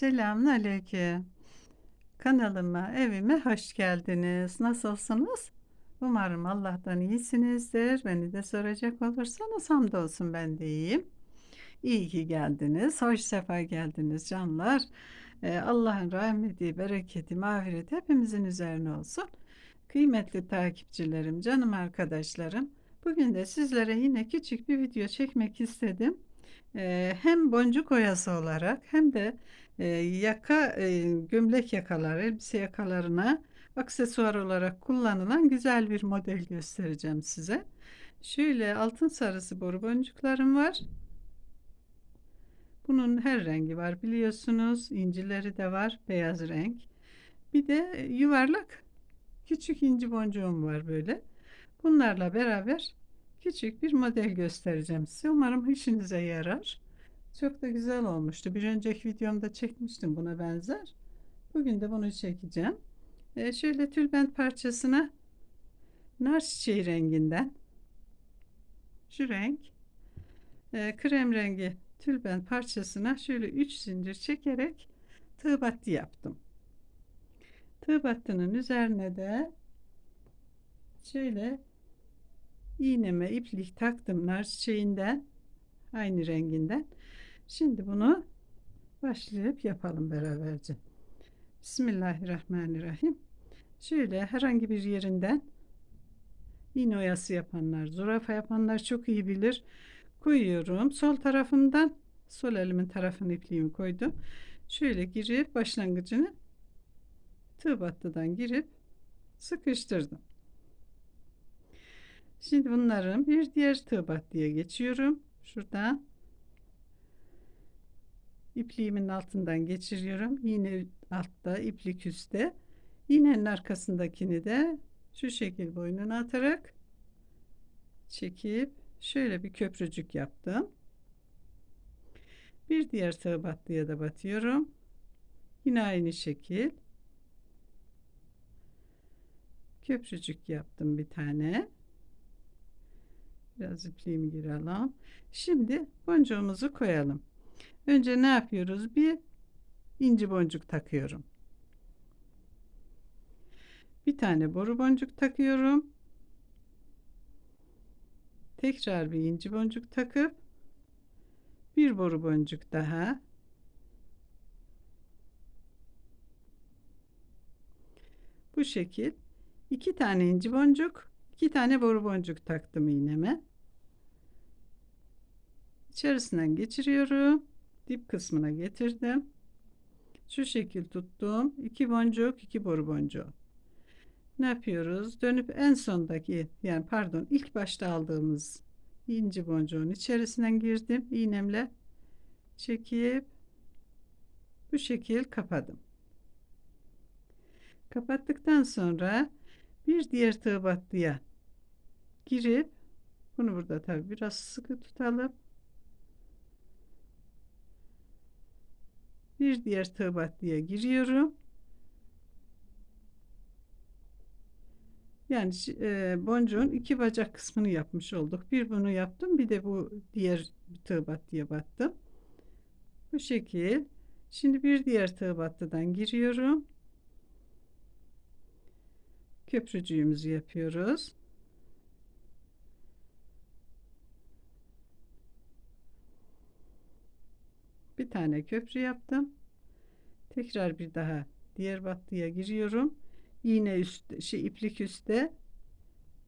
Selamünaleyküm. Kanalıma, evime hoş geldiniz. Nasılsınız? Umarım Allah'tan iyisinizdir. Beni de soracak olursanız hamdolsun ben de iyiyim. İyi ki geldiniz. Hoş sefa geldiniz canlar. Ee, Allah'ın rahmeti, bereketi, mağfireti hepimizin üzerine olsun. Kıymetli takipçilerim, canım arkadaşlarım. Bugün de sizlere yine küçük bir video çekmek istedim. Ee, hem boncuk oyası olarak hem de e, yaka e, gömlek yakaları, elbise yakalarına aksesuar olarak kullanılan güzel bir model göstereceğim size. Şöyle altın sarısı boru boncuklarım var. Bunun her rengi var biliyorsunuz. İncileri de var, beyaz renk. Bir de yuvarlak küçük inci boncuğum var böyle. Bunlarla beraber küçük bir model göstereceğim size. Umarım işinize yarar. Çok da güzel olmuştu. Bir önceki videomda çekmiştim buna benzer. Bugün de bunu çekeceğim. Ee, şöyle tülbent parçasına nar çiçeği renginden şu renk e, krem rengi tülbent parçasına şöyle 3 zincir çekerek tığ battı yaptım. Tığ battının üzerine de şöyle iğneme iplik taktım nar çiçeğinden aynı renginden. Şimdi bunu başlayıp yapalım beraberce. Bismillahirrahmanirrahim. Şöyle herhangi bir yerinden iğne oyası yapanlar, zürafa yapanlar çok iyi bilir. Koyuyorum. Sol tarafından sol elimin tarafını ipliğimi koydum. Şöyle girip başlangıcını tığ battıdan girip sıkıştırdım. Şimdi bunların bir diğer tığ battıya geçiyorum. Şuradan ipliğimin altından geçiriyorum. Yine altta iplik üstte. İğnenin arkasındakini de şu şekil boynuna atarak çekip şöyle bir köprücük yaptım. Bir diğer tığ battıya da batıyorum. Yine aynı şekil. Köprücük yaptım bir tane. Biraz ipliğimi girelim. Şimdi boncuğumuzu koyalım. Önce ne yapıyoruz? Bir inci boncuk takıyorum. Bir tane boru boncuk takıyorum. Tekrar bir inci boncuk takıp bir boru boncuk daha. Bu şekil iki tane inci boncuk, iki tane boru boncuk taktım iğneme. İçerisinden geçiriyorum. Dip kısmına getirdim. Şu şekil tuttum. iki boncuk, iki boru boncuğu. Ne yapıyoruz? Dönüp en sondaki yani pardon ilk başta aldığımız inci boncuğun içerisinden girdim. iğnemle çekip bu şekil kapadım. Kapattıktan sonra bir diğer tığ battıya girip bunu burada tabi biraz sıkı tutalım. Bir diğer tığ battıya giriyorum. Yani e, boncuğun iki bacak kısmını yapmış olduk. Bir bunu yaptım, bir de bu diğer tığ battıya battım. Bu şekil. Şimdi bir diğer tığ battıdan giriyorum. Köprücüğümüzü yapıyoruz. Bir tane köprü yaptım. Tekrar bir daha diğer battıya giriyorum. İğne üst şey iplik üstte.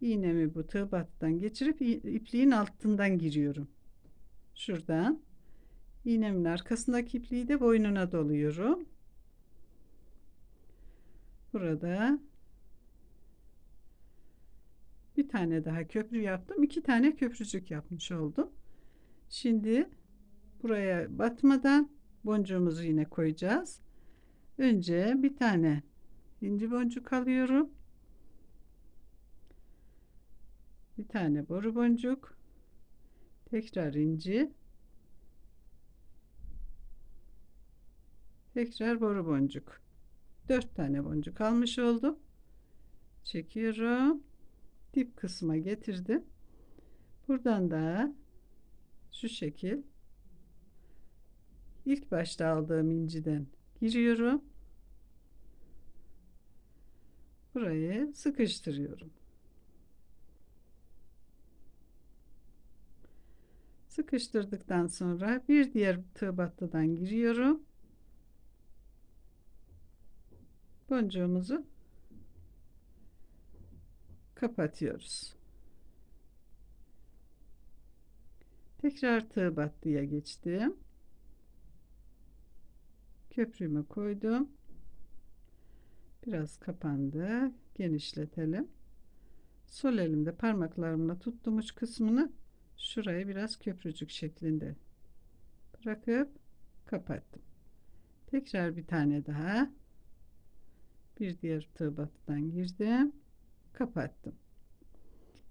İğnemi bu tığ battıdan geçirip ipliğin altından giriyorum. Şuradan. İğnemin arkasındaki ipliği de boynuna doluyorum. Burada bir tane daha köprü yaptım. İki tane köprücük yapmış oldum. Şimdi buraya batmadan boncuğumuzu yine koyacağız. Önce bir tane inci boncuk alıyorum. Bir tane boru boncuk. Tekrar inci. Tekrar boru boncuk. Dört tane boncuk almış oldum. Çekiyorum. Dip kısma getirdim. Buradan da şu şekil ilk başta aldığım inciden giriyorum. Burayı sıkıştırıyorum. Sıkıştırdıktan sonra bir diğer tığ battıdan giriyorum. Boncuğumuzu kapatıyoruz. Tekrar tığ battıya geçtim. Köprümü koydum. Biraz kapandı. Genişletelim. Sol elimde parmaklarımla tuttum uç kısmını şurayı biraz köprücük şeklinde bırakıp kapattım. Tekrar bir tane daha bir diğer tığ girdim. Kapattım.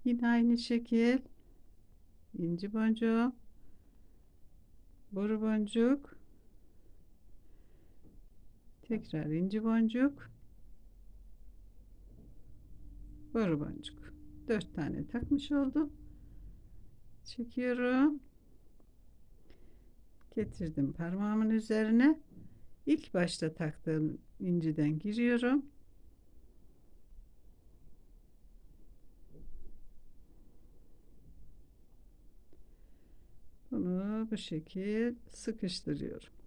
Yine aynı şekil inci boncuğu boru boncuk tekrar inci boncuk. Boru boncuk. Dört tane takmış oldum. Çekiyorum. Getirdim parmağımın üzerine. İlk başta taktığım inciden giriyorum. Bunu bu şekil sıkıştırıyorum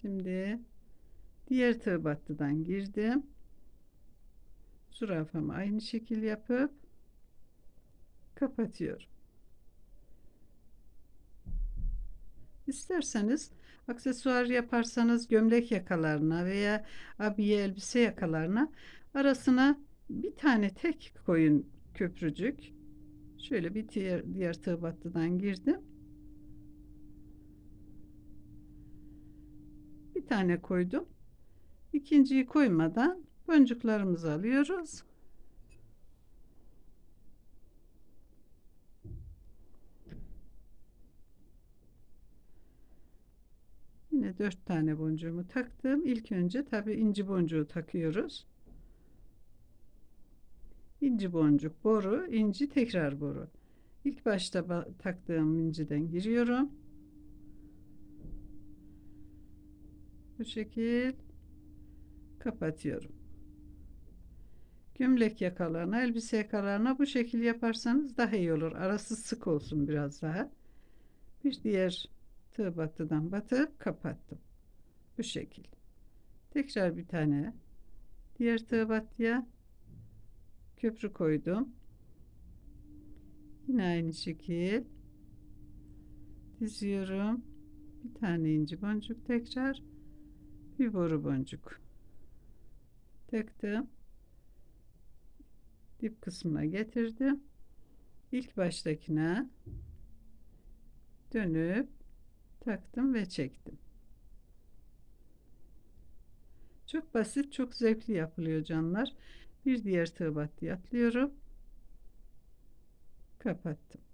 şimdi diğer tığ battıdan girdim zürafamı aynı şekil yapıp kapatıyorum. İsterseniz aksesuar yaparsanız gömlek yakalarına veya abiye elbise yakalarına arasına bir tane tek koyun köprücük. Şöyle bir diğer, diğer tığ battıdan girdim. Tane koydum. İkinciyi koymadan boncuklarımızı alıyoruz. Yine dört tane boncuğumu taktım. İlk önce tabi inci boncuğu takıyoruz. İnci boncuk, boru, inci tekrar boru. İlk başta taktığım inciden giriyorum. Bu şekil kapatıyorum. Gömlek yakalarına, elbise yakalarına bu şekil yaparsanız daha iyi olur. Arası sık olsun biraz daha. Bir diğer tığ battıdan batıp kapattım. Bu şekil. Tekrar bir tane diğer tığ battıya köprü koydum. Yine aynı şekil diziyorum. Bir tane inci boncuk tekrar bir boru boncuk. Taktım. Dip kısmına getirdim. İlk baştakine dönüp taktım ve çektim. Çok basit çok zevkli yapılıyor canlar. Bir diğer tığ battıya atlıyorum. Kapattım